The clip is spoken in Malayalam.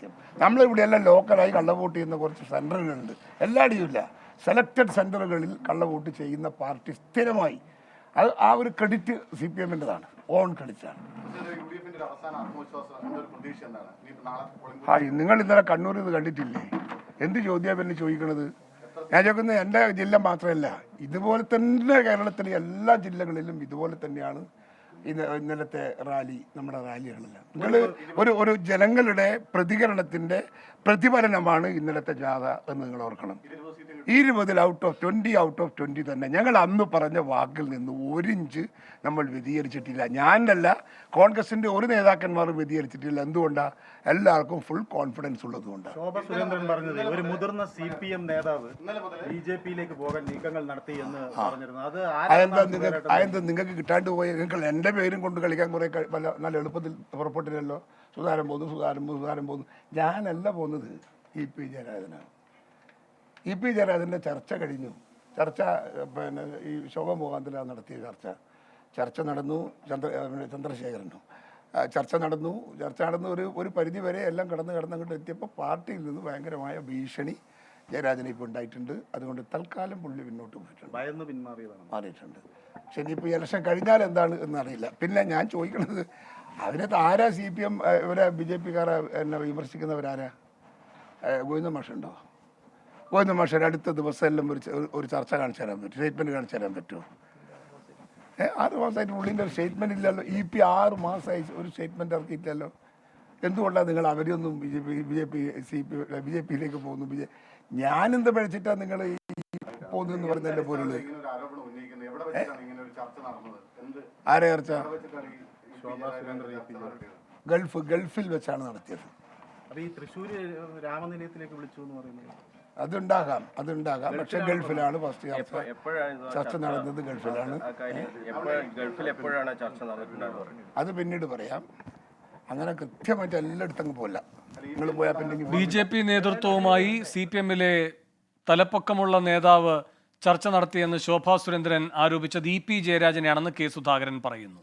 സത്യം. നമ്മളിവിടെ എല്ലാം ലോക്കലായി കള്ളവോട്ട് ചെയ്യുന്ന കുറച്ച് സെന്ററുകളുണ്ട്. എല്ലായിടെയും ഇല്ല. സെലക്റ്റഡ് സെന്ററുകളിൽ കള്ളവോട്ട് ചെയ്യുന്ന പാർട്ടി സ്ഥിരമായി. അത് ആ ഒരു ക്രെഡിറ്റ് സി പി എമ്മിന്റെതാണ്. ഓൺ ക്രെഡിറ്റാണ്. ഹായ് നിങ്ങൾ ഇന്നലെ കണ്ണൂരിൽ ഇത് കണ്ടിട്ടില്ലേ? എന്ത് ചോദ്യം പിന്നെ ചോദിക്കണത്? ഞാൻ ചോദിക്കുന്നത് എന്റെ ജില്ല മാത്രമല്ല. ഇതുപോലെ തന്നെ കേരളത്തിലെ എല്ലാ ജില്ലകളിലും ഇതുപോലെ തന്നെയാണ് ഇന്ന് ഇന്നലത്തെ റാലി നമ്മുടെ റാലികളെല്ലാം നിങ്ങൾ ഒരു ഒരു ജനങ്ങളുടെ പ്രതികരണത്തിന്റെ പ്രതിഫലനമാണ് ഇന്നലത്തെ ജാഥ എന്ന് നിങ്ങൾ ഓർക്കണം. ഇരുപതിൽ out of twenty out of twenty തന്നെ. ഞങ്ങൾ അന്ന് പറഞ്ഞ വാക്കിൽ നിന്ന് ഒരിഞ്ച് നമ്മൾ വ്യതിചരിച്ചിട്ടില്ല. ഞാനല്ല കോൺഗ്രസിന്റെ ഒരു നേതാക്കന്മാരും വ്യതിചരിച്ചിട്ടില്ല. എന്തുകൊണ്ടാണ് എല്ലാവർക്കും ഫുൾ കോൺഫിഡൻസ് ഉള്ളതുകൊണ്ടാണ് ശോഭ സുരേന്ദ്രൻ പറഞ്ഞത് ഒരു മുതിർന്ന സി പി എം നേതാവ് ബി ജെ പിയിലേക്ക് പോകാൻ നീക്കങ്ങൾ നടത്തി എന്ന് പറഞ്ഞിരുന്നു. അത് അതെന്താ നിങ്ങൾക്ക് കിട്ടാണ്ട് പോയ നിങ്ങൾ എന്റെ പേരും കൊണ്ട് കളിക്കാൻ കുറേ വല്ല നല്ല എളുപ്പത്തിൽ പുറപ്പെട്ടില്ലല്ലോ. സുതാരം പോകുന്നു സുതാരം പോകുന്നു സുതാരം പോകുന്നു. ഞാനല്ല പോകുന്നത് ഇ പി ജയരാജനാണ്. ഇ പി ജയരാജന്റെ ചർച്ച കഴിഞ്ഞു. ചർച്ച പിന്നെ ഈ ശോഭ മുഖാന്തര നടത്തിയ ചർച്ച. ചർച്ച നടന്നു ചന്ദ്ര ചന്ദ്രശേഖരനും. ചർച്ച നടന്നു. ചർച്ച നടന്ന് ഒരു ഒരു പരിധി വരെ എല്ലാം കടന്ന് കടന്ന് അങ്ങോട്ട് എത്തിയപ്പോൾ പാർട്ടിയിൽ നിന്ന് ഭയങ്കരമായ ഭീഷണി ജയരാജനെ ഇപ്പോൾ ഉണ്ടായിട്ടുണ്ട്. അതുകൊണ്ട് തൽക്കാലം പുള്ളി പിന്നോട്ട് പോയിട്ടുണ്ട്. ഭയന്ന് പിന്മാറിയതാണ്. മാറിയിട്ടുണ്ട്. പക്ഷെ ഇനിയിപ്പോൾ ഇലക്ഷൻ കഴിഞ്ഞാൽ എന്താണ് എന്നറിയില്ല. പിന്നെ ഞാൻ ചോദിക്കുന്നത് അതിനകത്ത് ആരാ സി പി എം ഇവരെ ബി ജെ പിക്കാരെ എന്നെ വിമർശിക്കുന്നവരാരാ? ഗോവിന്ദ മാഷുണ്ടോ? ഗോവിന്ദ മാഷർ അടുത്ത ദിവസം എല്ലാം ഒരു ഒരു ചർച്ച കാണിച്ചു തരാൻ പറ്റും സ്റ്റേറ്റ്മെന്റ് കാണിച്ചു തരാൻ പറ്റുമോ? ആറ് മാസമായിട്ട് പുള്ളിന്റെ ഒരു സ്റ്റേറ്റ്മെന്റ് ഇല്ലല്ലോ. ഇ പി ആറ് മാസമായി ഒരു സ്റ്റേറ്റ്മെന്റ് ഇറക്കിയിട്ടില്ലല്ലോ. എന്തുകൊണ്ടാണ് നിങ്ങൾ അവരെയൊന്നും B J P B J P C P B J പിയിലേക്ക് പോകുന്നു? ബി ജെ ഞാനെന്ത് പഴിച്ചിട്ടാണ് നിങ്ങൾ പോകുന്നതെന്ന് പറയുന്നതിന്റെ പോലുള്ള ആരെ ചർച്ച? ഗൾഫ് ഗൾഫിൽ വെച്ചാണ് നടത്തിയത്. രാമനിലയത്തിലേക്ക് വിളിച്ചു എന്ന് പറയുന്നത് അതുണ്ടാകാം അതുണ്ടാകാം. പക്ഷെ ഗൾഫിലാണ്? ഫസ്റ്റ് ചർച്ച. എപ്പോഴാണ് ചർച്ച നടന്നത് ഗൾഫിലാണ്. ആ കാര്യം എപ്പോഴാണ് ഗൾഫിൽ എപ്പോഴാണ് ചർച്ച നടന്നിട്ടുണ്ടായിരുന്നത് അത് പിന്നീട് പറയാം. അങ്ങനെ കൃത്യമായിട്ട് എല്ലായിടത്തും പോല പോല്ല നിങ്ങൾ പോയാൽ പിന്നെ ബി ജെ പി നേതൃത്വവുമായി സി പി എമ്മിലെ തലപ്പൊക്കമുള്ള നേതാവ് ചർച്ച നടത്തിയെന്ന് ശോഭാ സുരേന്ദ്രൻ ആരോപിച്ചത് ഇ പി ജയരാജനെയാണെന്ന് കെ സുധാകരൻ പറയുന്നു.